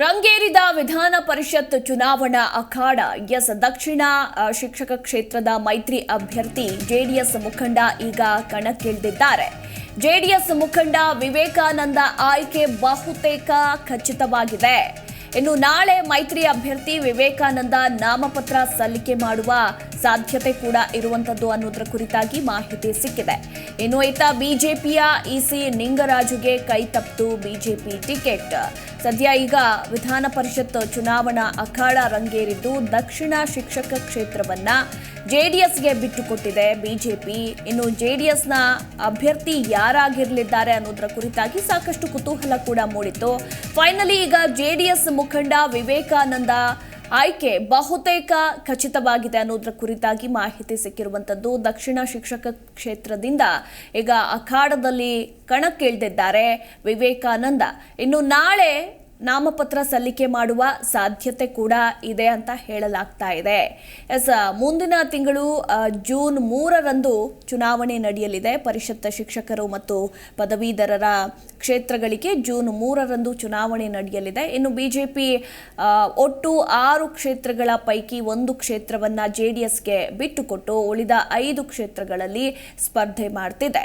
ರಂಗೇರಿದ ವಿಧಾನ ಪರಿಷತ್ ಚುನಾವಣಾ ಅಖಾಡ, ಎಸ್ ದಕ್ಷಿಣ ಶಿಕ್ಷಕ ಕ್ಷೇತ್ರದ ಮೈತ್ರಿ ಅಭ್ಯರ್ಥಿ ಜೆಡಿಎಸ್ ಮುಖಂಡ ಈಗ ಕಣಕ್ಕಿಳಿದಿದ್ದಾರೆ. ಜೆಡಿಎಸ್ ಮುಖಂಡ ವಿವೇಕಾನಂದ ಆಯ್ಕೆ ಬಹುತೇಕ ಖಚಿತವಾಗಿದೆ. ಇನ್ನು ನಾಳೆ ಮೈತ್ರಿ ಅಭ್ಯರ್ಥಿ ವಿವೇಕಾನಂದ ನಾಮಪತ್ರ ಸಲ್ಲಿಕೆ ಮಾಡುವ ಸಾಧ್ಯತೆ ಕೂಡ ಇರುವಂತದ್ದು ಅನ್ನೋದರ ಕುರಿತಾಗಿ ಮಾಹಿತಿ ಸಿಕ್ಕಿದೆ. ಇನ್ನು ಇತ್ತ ಬಿಜೆಪಿಯ ಇಸಿ ನಿಂಗರಾಜುಗೆ ಕೈ ತಪ್ಪಿತು ಬಿಜೆಪಿ ಟಿಕೆಟ್. ಸದ್ಯ ಈಗ ವಿಧಾನ ಪರಿಷತ್ ಚುನಾವಣಾ ಅಖಾಡ ರಂಗೇರಿದ್ದು ದಕ್ಷಿಣ ಶಿಕ್ಷಕ ಕ್ಷೇತ್ರವನ್ನ ಜೆಡಿಎಸ್ಗೆ ಬಿಟ್ಟುಕೊಟ್ಟಿದೆ ಬಿಜೆಪಿ. ಇನ್ನು ಜೆಡಿಎಸ್ನ ಅಭ್ಯರ್ಥಿ ಯಾರಾಗಿರಲಿದ್ದಾರೆ ಅನ್ನೋದರ ಕುರಿತಾಗಿ ಸಾಕಷ್ಟು ಕುತೂಹಲ ಕೂಡ ಮೂಡಿತ್ತು. ಫೈನಲಿ ಈಗ ಜೆಡಿಎಸ್ ಮುಖಂಡ ವಿವೇಕಾನಂದ ಆಯ್ಕೆ ಬಹುತೇಕ ಖಚಿತವಾಗಿದೆ ಅನ್ನೋದರ ಕುರಿತಾಗಿ ಮಾಹಿತಿ ಸಿಕ್ಕಿರುವಂತದ್ದು. ದಕ್ಷಿಣ ಶಿಕ್ಷಕ ಕ್ಷೇತ್ರದಿಂದ ಈಗ ಅಖಾಡದಲ್ಲಿ ಕಣಕ್ಕಿಳಿದಿದ್ದಾರೆ ವಿವೇಕಾನಂದ. ಇನ್ನು ನಾಳೆ ನಾಮಪತ್ರ ಸಲ್ಲಿಕೆ ಮಾಡುವ ಸಾಧ್ಯತೆ ಕೂಡ ಇದೆ ಅಂತ ಹೇಳಲಾಗ್ತಾ ಇದೆ. ಎಸ್, ಮುಂದಿನ ತಿಂಗಳು ಜೂನ್ ಮೂರರಂದು ಚುನಾವಣೆ ನಡೆಯಲಿದೆ. ಪರಿಷತ್ ಶಿಕ್ಷಕರು ಮತ್ತು ಪದವೀಧರರ ಕ್ಷೇತ್ರಗಳಿಗೆ ಜೂನ್ ಮೂರರಂದು ಚುನಾವಣೆ ನಡೆಯಲಿದೆ. ಇನ್ನು ಬಿಜೆಪಿ ಒಟ್ಟು ಆರು ಕ್ಷೇತ್ರಗಳ ಪೈಕಿ ಒಂದು ಕ್ಷೇತ್ರವನ್ನು ಜೆ ಡಿ ಎಸ್ಗೆ ಬಿಟ್ಟುಕೊಟ್ಟು ಉಳಿದ ಐದು ಕ್ಷೇತ್ರಗಳಲ್ಲಿ ಸ್ಪರ್ಧೆ ಮಾಡ್ತಿದೆ.